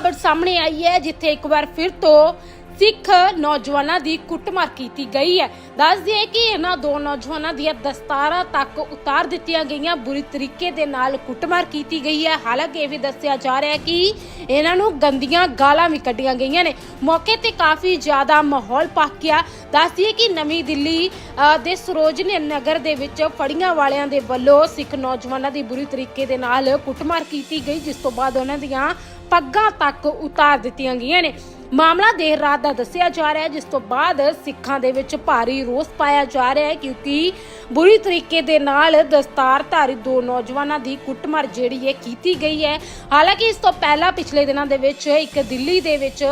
ਖਬਰ ਸਾਹਮਣੇ ਆਈ ਹੈ ਜਿੱਥੇ ਇੱਕ ਵਾਰ ਫਿਰ ਤੋਂ ਸਿੱਖ ਨੌਜਵਾਨਾਂ ਦੀ ਕੁੱਟਮਾਰ ਕੀਤੀ ਗਈ ਹੈ। ਦੱਸ ਦਈਏ ਕਿ ਇਹਨਾਂ ਦੋ ਨੌਜਵਾਨਾਂ ਦੀਆਂ ਦਸਤਾਰਾਂ ਤੱਕ ਉਤਾਰ ਦਿੱਤੀਆਂ ਗਈਆਂ। ਬੁਰੀ ਤਰੀਕੇ ਦੇ ਨਾਲ ਕੁੱਟਮਾਰ ਕੀਤੀ ਗਈ ਹੈ। ਹਾਲਾਂਕਿ ਇਹ ਵੀ ਦੱਸਿਆ ਜਾ ਰਿਹਾ ਹੈ ਕਿ ਇਹਨਾਂ ਨੂੰ ਗੰਦੀਆਂ ਗਾਲਾਂ ਵੀ ਕੱਢੀਆਂ ਗਈਆਂ ਨੇ। ਮੌਕੇ ਤੇ ਕਾਫੀ ਜ਼ਿਆਦਾ ਮਾਹੌਲ ਪੱਕ ਗਿਆ। ਦੱਸ ਦਈਏ ਕਿ ਨਵੀਂ ਦਿੱਲੀ ਅ, ਦੇ ਸਰੋਜਨੀ ਨਗਰ ਦੇ ਵਿੱਚ ਫੜੀਆਂ ਵਾਲਿਆਂ ਦੇ ਵੱਲੋਂ ਸਿੱਖ ਨੌਜਵਾਨਾਂ ਦੀ ਬੁਰੀ ਤਰੀਕੇ ਦੇ ਨਾਲ ਕੁੱਟਮਾਰ ਕੀਤੀ ਗਈ ਜਿਸ ਤੋਂ ਬਾਅਦ ਉਹਨਾਂ ਦੀਆਂ ਪੱਗਾਂ ਤੱਕ ਉਤਾਰ ਦਿੱਤੀਆਂ ਗਈਆਂ ਨੇ। ਮਾਮਲਾ ਦੇਰ ਰਾਤ ਦਾ ਦੱਸਿਆ ਜਾ ਰਿਹਾ ਹੈ, ਜਿਸ ਤੋਂ ਬਾਅਦ ਸਿੱਖਾਂ ਦੇ ਵਿੱਚ ਭਾਰੀ ਰੋਸ ਪਾਇਆ ਜਾ ਰਿਹਾ ਹੈ, ਕਿਉਂਕਿ ਬੁਰੀ ਤਰੀਕੇ ਦੇ ਨਾਲ ਦਸਤਾਰਧਾਰੀ ਦੋ ਨੌਜਵਾਨਾਂ ਦੀ ਕੁੱਟਮਾਰ ਜਿਹੜੀ ਹੈ ਕੀਤੀ ਗਈ ਹੈ। ਹਾਲਾਂਕਿ ਇਸ ਤੋਂ ਪਹਿਲਾਂ ਪਿਛਲੇ ਦਿਨਾਂ ਦੇ ਵਿੱਚ ਇੱਕ ਦਿੱਲੀ ਦੇ ਵਿੱਚ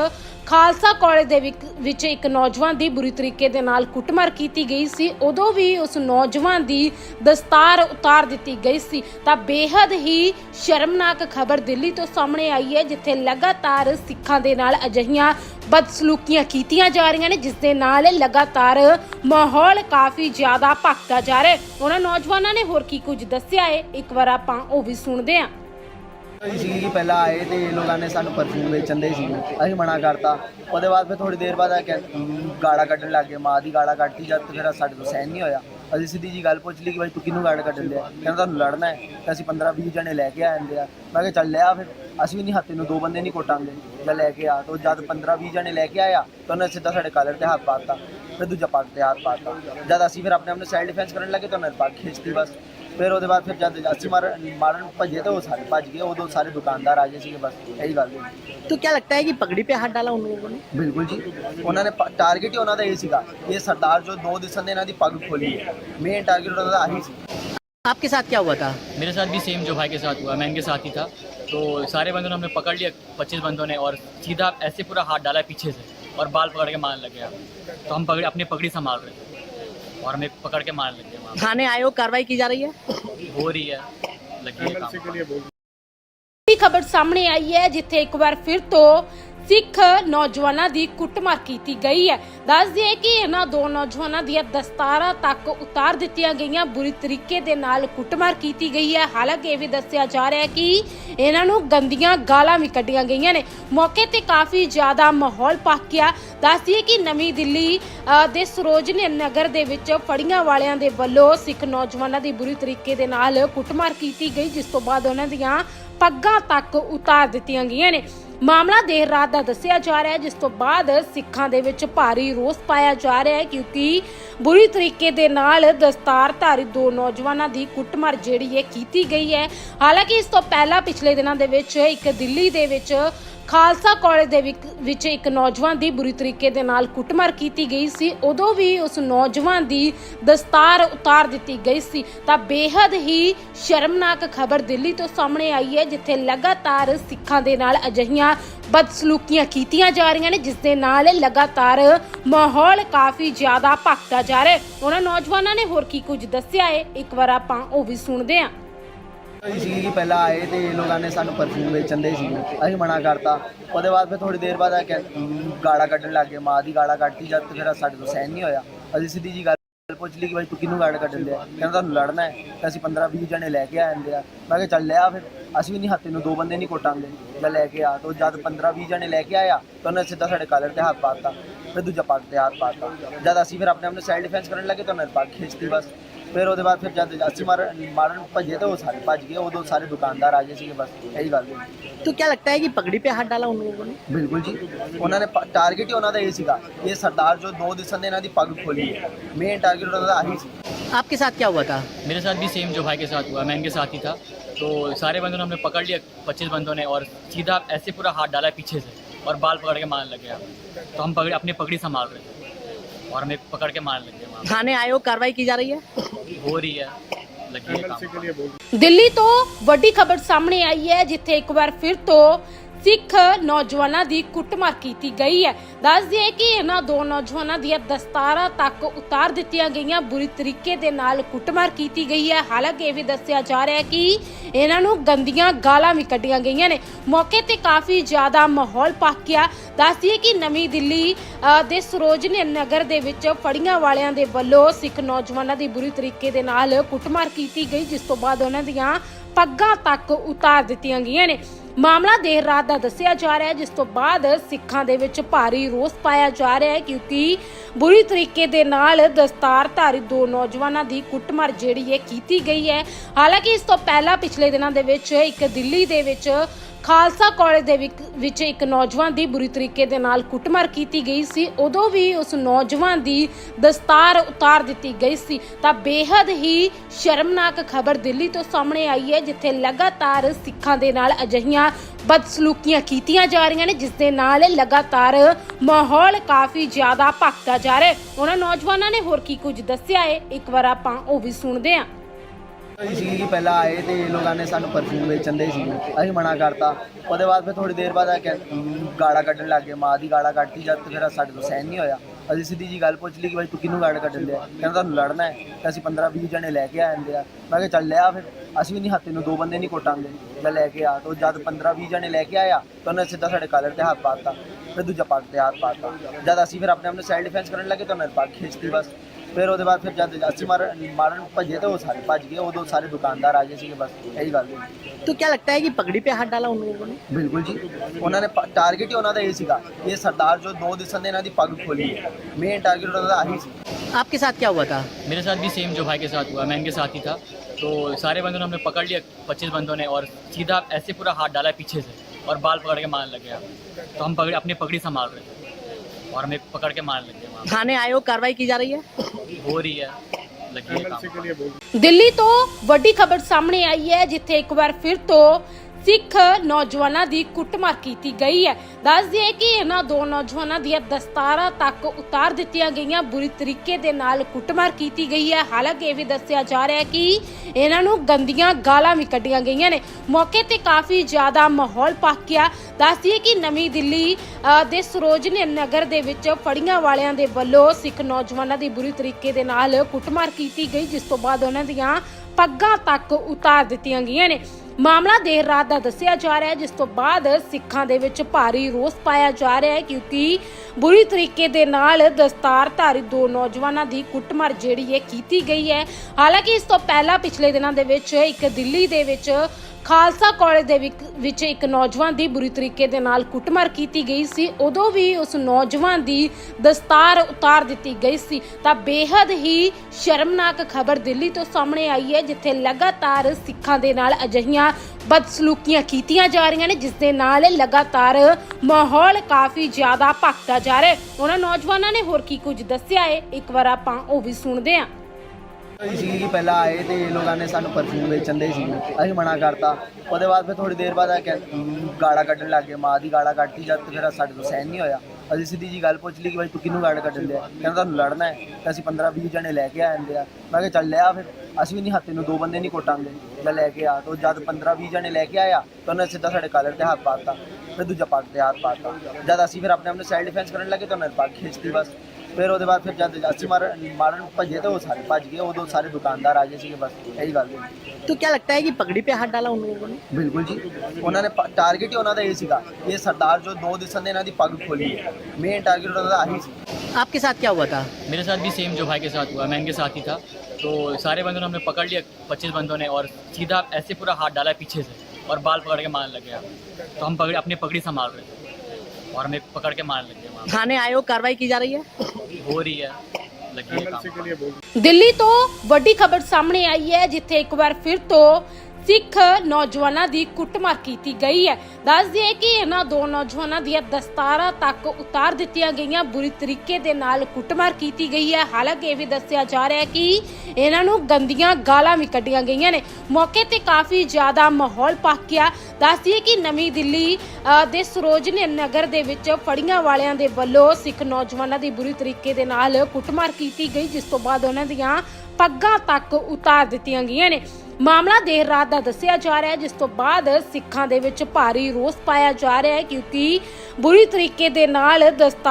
ਖਾਲਸਾ ਕਾਲਜ ਦੇ ਵਿਕ- ਵਿੱਚ ਇੱਕ ਨੌਜਵਾਨ ਦੀ ਬੁਰੀ ਤਰੀਕੇ ਦੇ ਨਾਲ ਕੁੱਟਮਾਰ ਕੀਤੀ ਗਈ ਸੀ। ਉਦੋਂ ਵੀ ਉਸ ਨੌਜਵਾਨ ਦੀ ਦਸਤਾਰ ਉਤਾਰ ਦਿੱਤੀ ਗਈ ਸੀ। ਤਾਂ ਬੇहद ਹੀ ਸ਼ਰਮਨਾਕ ਖਬਰ ਦਿੱਲੀ ਤੋਂ ਸਾਹਮਣੇ ਆਈ ਹੈ, ਜਿੱਥੇ ਲਗਾਤਾਰ ਸਿੱਖਾਂ ਦੇ ਨਾਲ ਅਜਿਹੀਆਂ ਬਦਸਲੂਕੀਆਂ ਕੀਤੀਆਂ ਜਾ ਰਹੀਆਂ ਨੇ, ਜਿਸ ਦੇ ਨਾਲ ਲਗਾਤਾਰ ਮਾਹੌਲ ਕਾਫੀ ਜ਼ਿਆਦਾ ਭਖਦਾ ਜਾ ਰਿਹਾ ਹੈ। ਉਹਨਾਂ ਨੌਜਵਾਨਾਂ ਨੇ ਹੋਰ ਕੀ ਕੁਝ ਦੱਸਿਆ ਹੈ? ਇੱਕ ਵਾਰ ਆਪਾਂ ਉਹ ਵੀ ਸੁਣਦੇ ਹਾਂ। ਸੀ ਕਿ ਪਹਿਲਾਂ ਆਏ ਤੇ ਲੋਕਾਂ ਨੇ ਸਾਨੂੰ ਪਰਫਿਊਮ ਵੇਚਣ ਦੇ ਸੀ। ਅਸੀਂ ਮਨਾ ਕਰਤਾ। ਉਹਦੇ ਬਾਅਦ ਫਿਰ ਥੋੜੀ ਦੇਰ ਬਾਅਦ ਆ ਕੇ ਗਾਲਾਂ ਕੱਢਣ ਲੱਗ ਗਏ। ਮਾਂ ਦੀ ਗਾਲਾਂ ਕੱਢਤੀ ਜਦ ਤੇ ਫਿਰ ਸਾਡੇ ਤੋਂ ਸਹਿਨ ਨਹੀਂ ਹੋਇਆ। ਅਸੀਂ ਸਿੱਧੀ ਜੀ ਗੱਲ ਪੁੱਛ ਲਈ ਕਿ ਭਾਈ ਤੂੰ ਕਿਹਨੂੰ ਗਾਲਾਂ ਕੱਢਣ ਲਿਆ ਕਹਿੰਦਾ ਤੁਹਾਨੂੰ ਲੜਨਾ ਹੈ। ਤਾਂ ਅਸੀਂ 15 20 ਜਣੇ ਲੈ ਕੇ ਆਏ ਹੁੰਦੇ ਆ। ਮੈਂ ਕਿਹਾ ਚੱਲ ਲਿਆ ਫਿਰ। ਅਸੀਂ ਵੀ ਨਹੀਂ ਹੱਥੇ ਨੂੰ ਦੋ ਬੰਦੇ ਨਹੀਂ ਕੋਟਾਂਗੇ। ਜਾਂ ਲੈ ਕੇ ਆ। ਤੋ ਜਦ 15 20 ਜਣੇ ਲੈ ਕੇ ਆਇਆ, ਤਾਂ ਉਹਨੇ ਸਿੱਧਾ ਸਾਡੇ ਕਾਲਰ ਤੇ ਹੱਥ ਪਾਤਾ। ਫਿਰ ਦੂਜਾ ਪੱਗ ਤੇ ਹੱਥ ਪਾਤਾ। ਜਦ ਅਸੀਂ ਫਿਰ ਆਪਣੇ ਆਪ ਨੂੰ ਸੈਲਫ ਡਿਫੈਂਸ ਕਰਨ ਲੱਗੇ, ਤਾਂ ਉਹਨੇ ਪੱਗ ਖਿੱਚਤੀ ਬਸ। ਫਿਰ ਉਹਦੇ ਬਾਅਦ ਫਿਰ ਜਦ ਅਸੀਂ ਮਾਰ ਮਾਰਨ ਭੱਜੇ ਤਾਂ ਉਹ ਸਾਰੇ ਭੱਜ ਗਏ ਉਦੋਂ ਸਾਰੇ ਦੁਕਾਨਦਾਰ ਆ ਗਏ ਸੀਗੇ ਬਸ ਇਹੀ ਗੱਲ ਸੀ तो क्या लगता है कि पगड़ी पे हाथ डाला उन लोगों ने ਬਿਲਕੁਲ ਜੀ ਉਹਨਾਂ ਨੇ ਟਾਰਗੇਟ ਹੀ ਉਹਨਾਂ ਦਾ ਇਹ ਸੀਗਾ ਇਹ ਸਰਦਾਰ ਜੋ ਦੋ ਦਿਸਾਂ ਦੇ ਇਹਨਾਂ ਦੀ ਪੱਗ ਖੋਲੀ ਹੈ ਮੇਨ ਟਾਰਗੇਟ ਉਹਨਾਂ ਦਾ ਆਹੀ ਸੀ आपके साथ क्या हुआ था मेरे साथ भी सेम जो भाई के साथ हुआ मैं इनके साथ ही था तो सारे बंदों ने हमने पकड़ लिया पच्चीस बंदों ने और सीधा ऐसे पूरा हाथ डाला पीछे से और बाल पकड़ के मारने लग गया तो हम पकड़ अपनी पकड़ी संभाल रहे थे और हमें पकड़ के मारने लग गए वहाँ थाने आए हो कार्रवाई की जा रही है पे। हो रही है लगी है काम ਦੀ ਖਬਰ ਸਾਹਮਣੇ ਆਈ ਹੈ ਜਿੱਥੇ ਇੱਕ ਵਾਰ ਫਿਰ ਤੋਂ ਸਿੱਖ ਨੌਜਵਾਨਾਂ ਦੀ ਕੁੱਟਮਾਰ ਕੀਤੀ ਗਈ ਹੈ। ਦੱਸ ਦਈਏ ਕਿ ਇਹਨਾਂ ਦੋ ਨੌਜਵਾਨਾਂ ਦੀਆਂ ਦਸਤਾਰਾਂ ਤੱਕ ਉਤਾਰ ਦਿੱਤੀਆਂ ਗਈਆਂ। ਬੁਰੀ ਤਰੀਕੇ ਦੇ ਨਾਲ ਕੁੱਟਮਾਰ ਕੀਤੀ ਗਈ ਹੈ। ਹਾਲਾਂਕਿ ਇਹ ਵੀ ਦੱਸਿਆ ਜਾ ਰਿਹਾ ਹੈ ਕਿ ਇਹਨਾਂ ਨੂੰ ਗੰਦੀਆਂ ਗਾਲਾਂ ਵੀ ਕੱਢੀਆਂ ਗਈਆਂ ਨੇ। ਮੌਕੇ ਤੇ ਕਾਫੀ ਜ਼ਿਆਦਾ ਮਾਹੌਲ ਪੱਕ ਗਿਆ। ਦੱਸ ਦਈਏ ਕਿ ਨਵੀਂ ਦਿੱਲੀ ਦੇ ਸਰੋਜਨੀ ਨਗਰ ਦੇ ਵਿੱਚ ਫੜੀਆਂ ਵਾਲਿਆਂ ਦੇ ਵੱਲੋਂ ਸਿੱਖ ਨੌਜਵਾਨਾਂ ਦੀ ਬੁਰੀ ਤਰੀਕੇ ਦੇ ਨਾਲ ਕੁੱਟਮਾਰ ਕੀਤੀ ਗਈ, ਜਿਸ ਤੋਂ ਬਾਅਦ ਉਹਨਾਂ ਦੀਆਂ ਪੱਗਾਂ ਤੱਕ ਉਤਾਰ ਦਿੱਤੀਆਂ ਗਈਆਂ ਨੇ। ਮਾਮਲਾ ਦੇਰ ਰਾਤ ਦਾ ਦੱਸਿਆ ਜਾ ਰਿਹਾ ਹੈ, ਜਿਸ ਤੋਂ ਬਾਅਦ ਸਿੱਖਾਂ ਦੇ ਵਿੱਚ ਭਾਰੀ ਰੋਸ ਪਾਇਆ ਜਾ ਰਿਹਾ ਹੈ, ਕਿਉਂਕਿ ਬੁਰੀ ਤਰੀਕੇ ਦੇ ਨਾਲ ਦਸਤਾਰਧਾਰੀ ਦੋ ਨੌਜਵਾਨਾਂ ਦੀ ਕੁੱਟਮਾਰ ਜਿਹੜੀ ਹੈ ਕੀਤੀ ਗਈ ਹੈ। ਹਾਲਾਂਕਿ ਇਸ ਤੋਂ ਪਹਿਲਾਂ ਪਿਛਲੇ ਦਿਨਾਂ ਦੇ ਵਿੱਚ ਇੱਕ ਦਿੱਲੀ ਦੇ ਵਿੱਚ ਖਾਲਸਾ ਕਾਲਜ ਦੇ ਵਿਕ- ਵਿੱਚ ਇੱਕ ਨੌਜਵਾਨ ਦੀ ਬੁਰੀ ਤਰੀਕੇ ਦੇ ਨਾਲ ਕੁੱਟਮਾਰ ਕੀਤੀ ਗਈ ਸੀ। ਉਦੋਂ ਵੀ ਉਸ ਨੌਜਵਾਨ ਦੀ ਦਸਤਾਰ ਉਤਾਰ ਦਿੱਤੀ ਗਈ ਸੀ। ਤਾਂ ਬੇहद ਹੀ ਸ਼ਰਮਨਾਕ ਖਬਰ ਦਿੱਲੀ ਤੋਂ ਸਾਹਮਣੇ ਆਈ ਹੈ, ਜਿੱਥੇ ਲਗਾਤਾਰ ਸਿੱਖਾਂ ਦੇ ਨਾਲ ਅਜਿਹੀਆਂ ਬਦਸਲੂਕੀਆਂ ਕੀਤੀਆਂ ਜਾ ਰਹੀਆਂ ਨੇ, ਜਿਸ ਦੇ ਨਾਲ ਲਗਾਤਾਰ ਮਾਹੌਲ ਕਾਫੀ ਜ਼ਿਆਦਾ ਭਖਦਾ ਜਾ ਰਿਹਾ ਹੈ। ਉਹਨਾਂ ਨੌਜਵਾਨਾਂ ਨੇ ਹੋਰ ਕੀ ਕੁਝ ਦੱਸਿਆ ਹੈ? ਇੱਕ ਵਾਰ ਆਪਾਂ ਉਹ ਵੀ ਸੁਣਦੇ ਹਾਂ। ਸੀ ਕਿ ਪਹਿਲਾਂ ਆਏ ਤੇ ਇਹ ਲੋਕਾਂ ਨੇ ਸਾਨੂੰ ਪਰਫਿਊਮ ਵੇਚਣ ਦੇ ਸੀ, ਅਸੀਂ ਮਨਾ ਕਰਤਾ। ਉਹਦੇ ਬਾਅਦ ਫਿਰ ਥੋੜੀ ਦੇਰ ਬਾਅਦ ਆ ਕੇ ਗਾੜਾ ਕੱਢਣ ਲੱਗ ਗਏ, ਮਾਂ ਦੀ ਗਾਲਾਂ ਕੱਢਤੀ ਜਦ ਤੇ ਫਿਰ ਸਾਡੇ ਤੋਂ ਸਹਿਨ ਨਹੀਂ ਹੋਇਆ। ਅਸੀਂ ਸਿੱਧੀ ਜੀ ਗੱਲ ਪੁੱਛ ਲਈ ਕਿ ਭਾਈ ਤੂੰ ਕਿਹਨੂੰ ਗਾਲਾਂ ਕੱਢਣ ਲਿਆ ਕਹਿੰਦਾ ਤੁਹਾਨੂੰ ਲੜਨਾ ਹੈ। ਤੇ ਅਸੀਂ 15 20 ਜਣੇ ਲੈ ਕੇ ਆਏ ਹੁੰਦੇ ਆ। ਮੈਂ ਕਿਹਾ ਚੱਲ ਲਿਆ ਫਿਰ। ਅਸੀਂ ਵੀ ਨਹੀਂ ਹੱਥੇ ਨੂੰ ਦੋ ਬੰਦੇ ਨਹੀਂ ਕੋਟਾਂਗੇ ਜਾਂ ਲੈ ਕੇ ਆ। ਤੋ ਜਦ 15 20 ਜਣੇ ਲੈ ਕੇ ਆਇਆ, ਤਾਂ ਉਹਨੇ ਸਿੱਧਾ ਸਾਡੇ ਕਾਲਰ ਤੇ ਹੱਥ ਪਾਤਾ ਫਿਰ ਦੂਜਾ ਪੱਗ ਤੇ ਹੱਥ ਪਾਤਾ ਜਦ ਅਸੀਂ ਫਿਰ ਆਪਣੇ ਆਪ ਨੂੰ ਸੈਲਫ ਡਿਫੈਂਸ ਕਰਨ ਲੱਗੇ, ਤਾਂ ਉਹਨੇ ਪੱਗ ਖਿੱਚਤੀ ਬਸ। ਫਿਰ ਉਹਦੇ ਬਾਅਦ ਫਿਰ ਜਦ ਅਸੀਂ ਮਾਰ ਮਾਰਨ ਭੱਜੇ ਤਾਂ ਉਹ ਸਾਰੇ ਭੱਜ ਗਏ ਉਦੋਂ ਸਾਰੇ ਦੁਕਾਨਦਾਰ ਆ ਗਏ ਸੀਗੇ ਬਸ ਇਹੀ ਗੱਲ ਸੀ तो क्या लगता है कि पगड़ी पे हाथ डाला उन लोगों ने ਬਿਲਕੁਲ ਜੀ ਉਹਨਾਂ ਨੇ ਟਾਰਗੇਟ ਹੀ ਉਹਨਾਂ ਦਾ ਇਹ ਸੀਗਾ ਇਹ ਸਰਦਾਰ ਜੋ ਦੋ ਦਿਸਾਂ ਦੇ ਇਹਨਾਂ ਦੀ ਪੱਗ ਖੋਲੀ ਹੈ ਮੇਨ ਟਾਰਗੇਟ ਉਹਨਾਂ ਦਾ ਆਹੀ ਸੀ आपके साथ क्या हुआ था मेरे साथ भी सेम जो भाई के साथ हुआ मैं इनके साथ ही था तो सारे बंदों ने हमने पकड़ लिया पच्चीस बंदों ने और सीधा ऐसे पूरा हाथ डाला पीछे से और बाल पकड़ के मारने लग गया तो हम पकड़ अपनी पकड़ी संभाल रहे थे और हमें पकड़ के मारने लग गए वहाँ थाने आए हो कार्रवाई की जा रही है पे। हो रही है लगी है काम ਦਿੱਲੀ ਤੋਂ ਵੱਡੀ ਖਬਰ ਸਾਹਮਣੇ ਆਈ ਹੈ ਜਿੱਥੇ ਇੱਕ ਵਾਰ ਫਿਰ ਤੋਂ ਸਿੱਖ ਨੌਜਵਾਨਾਂ ਦੀ ਕੁੱਟਮਾਰ ਕੀਤੀ ਗਈ ਹੈ। ਦੱਸ ਦਈਏ ਕਿ ਇਹਨਾਂ ਦੋ ਨੌਜਵਾਨਾਂ ਦੀਆਂ ਦਸਤਾਰਾਂ ਤੱਕ ਉਤਾਰ ਦਿੱਤੀਆਂ ਗਈਆਂ। ਬੁਰੀ ਤਰੀਕੇ ਦੇ ਨਾਲ ਕੁੱਟਮਾਰ ਕੀਤੀ ਗਈ ਹੈ। ਹਾਲਾਂਕਿ ਇਹ ਵੀ ਦੱਸਿਆ ਜਾ ਰਿਹਾ ਹੈ ਕਿ ਇਹਨਾਂ ਨੂੰ ਗੰਦੀਆਂ ਗਾਲਾਂ ਵੀ ਕੱਢੀਆਂ ਗਈਆਂ ਨੇ। ਮੌਕੇ ਤੇ ਕਾਫੀ ਜ਼ਿਆਦਾ ਮਾਹੌਲ ਪੱਕ ਗਿਆ। ਦੱਸ ਦਈਏ ਕਿ ਨਵੀਂ ਦਿੱਲੀ ਦੇ ਸਰੋਜਨੀ ਨਗਰ ਦੇ ਵਿੱਚ ਫੜੀਆਂ ਵਾਲਿਆਂ ਦੇ ਵੱਲੋਂ ਸਿੱਖ ਨੌਜਵਾਨਾਂ ਦੀ ਬੁਰੀ ਤਰੀਕੇ ਦੇ ਨਾਲ ਕੁੱਟਮਾਰ ਕੀਤੀ ਗਈ, ਜਿਸ ਤੋਂ ਬਾਅਦ ਉਹਨਾਂ ਦੀਆਂ ਪੱਗਾਂ ਤੱਕ ਉਤਾਰ ਦਿੱਤੀਆਂ ਗਈਆਂ ਨੇ। ਮਾਮਲਾ ਦੇਰ ਰਾਤ ਦਾ ਦੱਸਿਆ ਜਾ ਰਿਹਾ ਹੈ, ਜਿਸ ਤੋਂ ਬਾਅਦ ਸਿੱਖਾਂ ਦੇ ਵਿੱਚ ਭਾਰੀ ਰੋਸ ਪਾਇਆ ਜਾ ਰਿਹਾ ਹੈ, ਕਿਉਂਕਿ ਬੁਰੀ ਤਰੀਕੇ ਦੇ ਨਾਲ ਦਸਤਾਰਧਾਰੀ ਦੋ ਨੌਜਵਾਨਾਂ ਦੀ ਕੁੱਟਮਾਰ ਜਿਹੜੀ ਹੈ ਕੀਤੀ ਗਈ ਹੈ। ਹਾਲਾਂਕਿ ਇਸ ਤੋਂ ਪਹਿਲਾਂ ਪਿਛਲੇ ਦਿਨਾਂ ਦੇ ਵਿੱਚ ਇੱਕ ਦਿੱਲੀ ਦੇ ਵਿੱਚ ਖਾਲਸਾ ਕਾਲਜ ਦੇ ਵਿਕ- ਵਿੱਚ ਇੱਕ ਨੌਜਵਾਨ ਦੀ ਬੁਰੀ ਤਰੀਕੇ ਦੇ ਨਾਲ ਕੁੱਟਮਾਰ ਕੀਤੀ ਗਈ ਸੀ। ਉਦੋਂ ਵੀ ਉਸ ਨੌਜਵਾਨ ਦੀ ਦਸਤਾਰ ਉਤਾਰ ਦਿੱਤੀ ਗਈ ਸੀ। ਤਾਂ ਬੇहद ਹੀ ਸ਼ਰਮਨਾਕ ਖਬਰ ਦਿੱਲੀ ਤੋਂ ਸਾਹਮਣੇ ਆਈ ਹੈ, ਜਿੱਥੇ ਲਗਾਤਾਰ ਸਿੱਖਾਂ ਦੇ ਨਾਲ ਅਜਿਹੀਆਂ ਬਦਸਲੂਕੀਆਂ ਕੀਤੀਆਂ ਜਾ ਰਹੀਆਂ ਨੇ, ਜਿਸ ਦੇ ਨਾਲ ਲਗਾਤਾਰ ਮਾਹੌਲ ਕਾਫੀ ਜ਼ਿਆਦਾ ਭਖਦਾ ਜਾ ਰਿਹਾ ਹੈ। ਉਹਨਾਂ ਨੌਜਵਾਨਾਂ ਨੇ ਹੋਰ ਕੀ ਕੁਝ ਦੱਸਿਆ ਹੈ? ਇੱਕ ਵਾਰ ਆਪਾਂ ਉਹ ਵੀ ਸੁਣਦੇ ਹਾਂ। ਸੀ ਕਿ ਪਹਿਲਾਂ ਆਏ ਤੇ ਇਹ ਲੋਕਾਂ ਨੇ ਸਾਨੂੰ ਪਰਫਿਊਮ ਵੇਚਣ ਦੇ ਸੀ। ਅਸੀਂ ਮਨਾ ਕਰਤਾ। ਉਹਦੇ ਬਾਅਦ ਫਿਰ ਥੋੜੀ ਦੇਰ ਬਾਅਦ ਆ ਕੇ ਗਾਲਾਂ ਕੱਢਣ ਲੱਗ ਗਏ। ਮਾਂ ਦੀ ਗਾੜਾ ਕੱਢਤੀ ਜਦ ਤੇ ਫਿਰ ਸਾਡੇ ਤੋਂ ਸਹਿਨ ਨਹੀਂ ਹੋਇਆ। ਅਸੀਂ ਸਿੱਧੀ ਜੀ ਗੱਲ ਪੁੱਛ ਲਈ ਕਿ ਭਾਈ ਤੂੰ ਕਿਹਨੂੰ ਗਾੜਾ ਕੱਢਣ ਦਿਆ ਕਹਿੰਦਾ ਤੁਹਾਨੂੰ ਲੜਨਾ ਹੈ। ਤਾਂ ਅਸੀਂ 15 20 ਜਣੇ ਲੈ ਕੇ ਆ ਜਾਂਦੇ ਆ। ਮੈਂ ਕਿਹਾ ਚੱਲ ਲਿਆ ਫਿਰ। ਅਸੀਂ ਵੀ ਨਹੀਂ ਹੱਥੇ ਨੂੰ ਦੋ ਬੰਦੇ ਨਹੀਂ ਕੋਟਾਂਗੇ ਮੈਂ ਲੈ ਕੇ ਆ। ਤੋ ਜਦ 15 20 ਜਣੇ ਲੈ ਕੇ ਆਇਆ, ਤਾਂ ਉਹਨੇ ਸਿੱਧਾ ਸਾਡੇ ਕਾਲਰ ਤੇ ਹੱਥ ਪਾਤਾ। ਫਿਰ ਦੂਜਾ ਪੱਗ ਤੇ ਹੱਥ ਪਾਤਾ। ਜਦ ਅਸੀਂ ਫਿਰ ਆਪਣੇ ਆਪ ਨੂੰ ਸੈਲਫ ਡਿਫੈਂਸ ਕਰਨ ਲੱਗੇ, ਤਾਂ ਉਹਨੇ ਪੱਗ ਖਿੱਚਤੀ ਬਸ। ਫਿਰ ਉਹਦੇ ਬਾਅਦ ਫਿਰ ਜਦ ਅਸੀਂ ਮਾਰਨ ਮਾਰਨ ਭੱਜੇ ਤਾਂ ਉਹ ਸਾਰੇ ਭੱਜ ਗਏ ਉਦੋਂ ਸਾਰੇ ਦੁਕਾਨਦਾਰ ਆ ਗਏ ਸੀਗੇ ਬਸ ਇਹੀ ਗੱਲ ਹੈ तो क्या लगता है कि पगड़ी पे हाथ डाला उन लोगों ने ਬਿਲਕੁਲ ਜੀ ਉਹਨਾਂ ਨੇ ਟਾਰਗੇਟ ਹੀ ਉਹਨਾਂ ਦਾ ਇਹ ਸੀਗਾ ਇਹ ਸਰਦਾਰ ਜੋ ਦੋ ਦਿਸਣ ਦੇ ਇਹਨਾਂ ਦੀ ਪੱਗ ਖੋਲੀ ਹੈ ਮੇਨ ਟਾਰਗੇਟ ਉਹਨਾਂ ਦਾ ਆਹੀ ਸੀ आपके साथ क्या हुआ था मेरे साथ भी सेम जो भाई के साथ हुआ मैं इनके साथ ही था तो सारे बंदों ने हमने पकड़ लिया पच्चीस बंदों ने और सीधा ऐसे पूरा हाथ डाला पीछे से और बाल पकड़ के मारने लग गया तो हम पकड़ अपनी पगड़ी संभाल रहे थे और हमें पकड़ के मारने लग गए वहाँ थाने आए हो कार्रवाई की जा रही है पे। हो रही है लगी है काम ਦਿੱਲੀ ਤੋਂ ਵੱਡੀ ਖਬਰ ਸਾਹਮਣੇ ਆਈ ਹੈ ਜਿੱਥੇ ਇੱਕ ਵਾਰ ਫਿਰ ਤੋਂ ਸਿੱਖ ਨੌਜਵਾਨਾਂ ਦੀ ਕੁੱਟਮਾਰ ਕੀਤੀ ਗਈ ਹੈ। ਦੱਸ ਦਈਏ ਕਿ ਇਹਨਾਂ ਦੋ ਨੌਜਵਾਨਾਂ ਦੀਆਂ ਦਸਤਾਰਾਂ ਤੱਕ ਉਤਾਰ ਦਿੱਤੀਆਂ ਗਈਆਂ। ਬੁਰੀ ਤਰੀਕੇ ਦੇ ਨਾਲ ਕੁੱਟਮਾਰ ਕੀਤੀ ਗਈ ਹੈ। ਹਾਲਾਂਕਿ ਇਹ ਵੀ ਦੱਸਿਆ ਜਾ ਰਿਹਾ ਹੈ ਕਿ ਇਹਨਾਂ ਨੂੰ ਗੰਦੀਆਂ ਗਾਲਾਂ ਵੀ ਕੱਢੀਆਂ ਗਈਆਂ ਨੇ। ਮੌਕੇ ਤੇ ਕਾਫੀ ਜ਼ਿਆਦਾ ਮਾਹੌਲ ਪੱਕ ਗਿਆ। ਦੱਸ ਦਈਏ ਕਿ ਨਵੀਂ ਦਿੱਲੀ ਅ, ਦੇ ਸਰੋਜਨੀ ਨਗਰ ਦੇ ਵਿੱਚ ਫੜੀਆਂ ਵਾਲਿਆਂ ਦੇ ਵੱਲੋਂ ਸਿੱਖ ਨੌਜਵਾਨਾਂ ਦੀ ਬੁਰੀ ਤਰੀਕੇ ਦੇ ਨਾਲ ਕੁੱਟਮਾਰ ਕੀਤੀ ਗਈ ਜਿਸ ਤੋਂ ਬਾਅਦ ਉਹਨਾਂ ਦੀਆਂ ਪੱਗਾਂ ਤੱਕ ਉਤਾਰ ਦਿੱਤੀਆਂ ਗਈਆਂ ਨੇ। ਮਾਮਲਾ ਦੇਰ ਰਾਤ ਦਾ ਦੱਸਿਆ ਜਾ ਰਿਹਾ ਹੈ, ਜਿਸ ਤੋਂ ਬਾਅਦ ਸਿੱਖਾਂ ਦੇ ਵਿੱਚ ਭਾਰੀ ਰੋਸ ਪਾਇਆ ਜਾ ਰਿਹਾ ਹੈ, ਕਿਉਂਕਿ ਬੁਰੀ ਤਰੀਕੇ ਦੇ ਨਾਲ ਦਸਤਾਰਧਾਰੀ ਦੋ ਨੌਜਵਾਨਾਂ ਦੀ ਕੁੱਟਮਾਰ ਜਿਹੜੀ ਹੈ ਕੀਤੀ ਗਈ ਹੈ। ਹਾਲਾਂਕਿ ਇਸ ਤੋਂ ਪਹਿਲਾਂ ਪਿਛਲੇ ਦਿਨਾਂ ਦੇ ਵਿੱਚ ਇੱਕ ਦਿੱਲੀ ਦੇ ਵਿੱਚ ਖਾਲਸਾ ਕਾਲਜ ਦੇ ਵਿਕ- ਵਿੱਚ ਇੱਕ ਨੌਜਵਾਨ ਦੀ ਬੁਰੀ ਤਰੀਕੇ ਦੇ ਨਾਲ ਕੁੱਟਮਾਰ ਕੀਤੀ ਗਈ ਸੀ। ਉਦੋਂ ਵੀ ਉਸ ਨੌਜਵਾਨ ਦੀ ਦਸਤਾਰ ਉਤਾਰ ਦਿੱਤੀ ਗਈ ਸੀ। ਤਾਂ ਬੇहद ਹੀ ਸ਼ਰਮਨਾਕ ਖਬਰ ਦਿੱਲੀ ਤੋਂ ਸਾਹਮਣੇ ਆਈ ਹੈ, ਜਿੱਥੇ ਲਗਾਤਾਰ ਸਿੱਖਾਂ ਦੇ ਨਾਲ ਅਜਿਹੀਆਂ ਬਦਸਲੂਕੀਆਂ ਕੀਤੀਆਂ ਜਾ ਰਹੀਆਂ ਨੇ, ਜਿਸ ਦੇ ਨਾਲ ਲਗਾਤਾਰ ਮਾਹੌਲ ਕਾਫੀ ਜ਼ਿਆਦਾ ਭਖਦਾ ਜਾ ਰਿਹਾ ਹੈ। ਉਹਨਾਂ ਨੌਜਵਾਨਾਂ ਨੇ ਹੋਰ ਕੀ ਕੁਝ ਦੱਸਿਆ ਹੈ? ਇੱਕ ਵਾਰ ਆਪਾਂ ਉਹ ਵੀ ਸੁਣਦੇ ਹਾਂ। ਸੀ ਕਿ ਪਹਿਲਾਂ ਆਏ ਤੇ ਇਹ ਲੋਕਾਂ ਨੇ ਸਾਨੂੰ ਪਰਫਿਊਮ ਵੇਚਣ ਦੇ ਸੀ, ਅਸੀਂ ਮਨਾ ਕਰਤਾ। ਉਹਦੇ ਬਾਅਦ ਫਿਰ ਥੋੜੀ ਦੇਰ ਬਾਅਦ ਆ ਕੇ ਗਾਲਾਂ ਕੱਢਣ ਲੱਗ ਗਏ, ਮਾਂ ਦੀ ਗਾਲਾਂ ਕੱਢਤੀ ਜਦ ਤੇ ਫਿਰ ਸਾਡੇ ਤੋਂ ਸਹਿਨ ਨਹੀਂ ਹੋਇਆ। ਅਸੀਂ ਸਿੱਧੀ ਜੀ ਗੱਲ ਪੁੱਛ ਲਈ ਕਿ ਭਾਈ ਤੂੰ ਕਿਹਨੂੰ ਗਾਲਾਂ ਕੱਢਣ ਦਿਆ ਕਹਿੰਦਾ ਤੁਹਾਨੂੰ ਲੜਨਾ ਹੈ। ਤਾਂ ਅਸੀਂ 15 20 ਜਣੇ ਲੈ ਕੇ ਆ ਜਾਂਦੇ ਆ। ਮੈਂ ਕਿਹਾ ਚੱਲ ਲਿਆ ਫਿਰ। ਅਸੀਂ ਵੀ ਨਹੀਂ ਹੱਥੇ ਨੂੰ ਦੋ ਬੰਦੇ ਨਹੀਂ ਕੋਟਾਂਗੇ। ਜਾਂ ਲੈ ਕੇ ਆ। ਤੋ ਜਦ 15 20 ਜਣੇ ਲੈ ਕੇ ਆਇਆ, ਤਾਂ ਉਹਨੇ ਸਿੱਧਾ ਸਾਡੇ ਕਾਲਰ ਤੇ ਹੱਥ ਪਾਤਾ। ਫਿਰ ਦੂਜਾ ਪੱਗ ਤੇ ਹੱਥ ਪਾਤਾ। ਜਦ ਅਸੀਂ ਫਿਰ ਆਪਣੇ ਆਪਣੇ ਸੈਲਫ ਡਿਫੈਂਸ ਕਰਨ ਲੱਗੇ ਤਾਂ ਉਹਨਾਂ ਉਹਨੇ ਪੱਗ ਖਿੱਚਤੀ ਬਸ। ਫਿਰ ਉਹਦੇ ਬਾਅਦ ਫਿਰ ਜਦ ਅਸੀਂ ਮਾਰਨ ਮਾਰਨ ਭੱਜੇ ਤਾਂ ਉਹ ਸਾਰੇ ਭੱਜ ਗਏ ਉਦੋਂ ਸਾਰੇ ਦੁਕਾਨਦਾਰ ਆ ਗਏ ਸੀਗੇ ਬਸ ਇਹੀ ਗੱਲ ਹੈ तो क्या लगता है कि पगड़ी पे हाथ डाला उन लोगों ने ਬਿਲਕੁਲ ਜੀ ਉਹਨਾਂ ਨੇ ਟਾਰਗੇਟ ਹੀ ਉਹਨਾਂ ਦਾ ਇਹ ਸੀਗਾ ਇਹ ਸਰਦਾਰ ਜੋ ਦੋ ਦਿਸਣ ਦੇ ਇਹਨਾਂ ਦੀ ਪੱਗ ਖੋਲੀ ਹੈ ਮੇਨ ਟਾਰਗੇਟ ਉਹਨਾਂ ਦਾ ਆਹੀ ਸੀ आपके साथ क्या हुआ था मेरे साथ भी सेम जो भाई के साथ हुआ मैं इनके साथ ही था तो सारे बंदों ने हमने पकड़ लिया पच्चीस बंदों ने और सीधा ऐसे पूरा हाथ डाला पीछे से और बाल पकड़ के मारने लग गया तो हम पकड़ अपनी पगड़ी संभाल रहे थे और हमें पकड़ के मारने लग गए वहाँ थाने आए हो कार्रवाई की जा रही है पे। हो रही है लगी है काम ਦਿੱਲੀ ਤੋਂ ਵੱਡੀ ਖਬਰ ਸਾਹਮਣੇ ਆਈ ਹੈ ਜਿੱਥੇ ਇੱਕ ਵਾਰ ਫਿਰ ਤੋਂ ਸਿੱਖ ਨੌਜਵਾਨਾਂ ਦੀ ਕੁੱਟਮਾਰ ਕੀਤੀ ਗਈ ਹੈ। ਦੱਸ ਦਈਏ ਕਿ ਇਹਨਾਂ ਦੋ ਨੌਜਵਾਨਾਂ ਦੀਆਂ ਦਸਤਾਰਾਂ ਤੱਕ ਉਤਾਰ ਦਿੱਤੀਆਂ ਗਈਆਂ। ਬੁਰੀ ਤਰੀਕੇ ਦੇ ਨਾਲ ਕੁੱਟਮਾਰ ਕੀਤੀ ਗਈ ਹੈ। ਹਾਲਾਂਕਿ ਇਹ ਵੀ ਦੱਸਿਆ ਜਾ ਰਿਹਾ ਹੈ ਕਿ ਇਹਨਾਂ ਨੂੰ ਗੰਦੀਆਂ ਗਾਲਾਂ ਵੀ ਕੱਢੀਆਂ ਗਈਆਂ ਨੇ। ਮੌਕੇ ਤੇ ਕਾਫੀ ਜ਼ਿਆਦਾ ਮਾਹੌਲ ਪੱਕ ਗਿਆ। ਦੱਸ ਦਈਏ ਕਿ ਨਵੀਂ ਦਿੱਲੀ ਅ, ਦੇ ਸਰੋਜਨੀ ਨਗਰ ਦੇ ਵਿੱਚ ਫੜੀਆਂ ਵਾਲਿਆਂ ਦੇ ਵੱਲੋਂ ਸਿੱਖ ਨੌਜਵਾਨਾਂ ਦੀ ਬੁਰੀ ਤਰੀਕੇ ਦੇ ਨਾਲ ਕੁੱਟਮਾਰ ਕੀਤੀ ਗਈ ਜਿਸ ਤੋਂ ਬਾਅਦ ਉਹਨਾਂ ਦੀਆਂ ਪੱਗਾਂ ਤੱਕ ਉਤਾਰ ਦਿੱਤੀਆਂ ਗਈਆਂ ਨੇ। ਮਾਮਲਾ ਦੇਰ ਰਾਤ ਦਾ ਦੱਸਿਆ ਜਾ ਰਿਹਾ ਹੈ, ਜਿਸ ਤੋਂ ਬਾਅਦ ਸਿੱਖਾਂ ਦੇ ਵਿੱਚ ਭਾਰੀ ਰੋਸ ਪਾਇਆ ਜਾ ਰਿਹਾ ਹੈ ਕਿਉਂਕਿ ਬੁਰੀ ਤਰੀਕੇ ਦੇ ਨਾਲ ਦਸਤਾ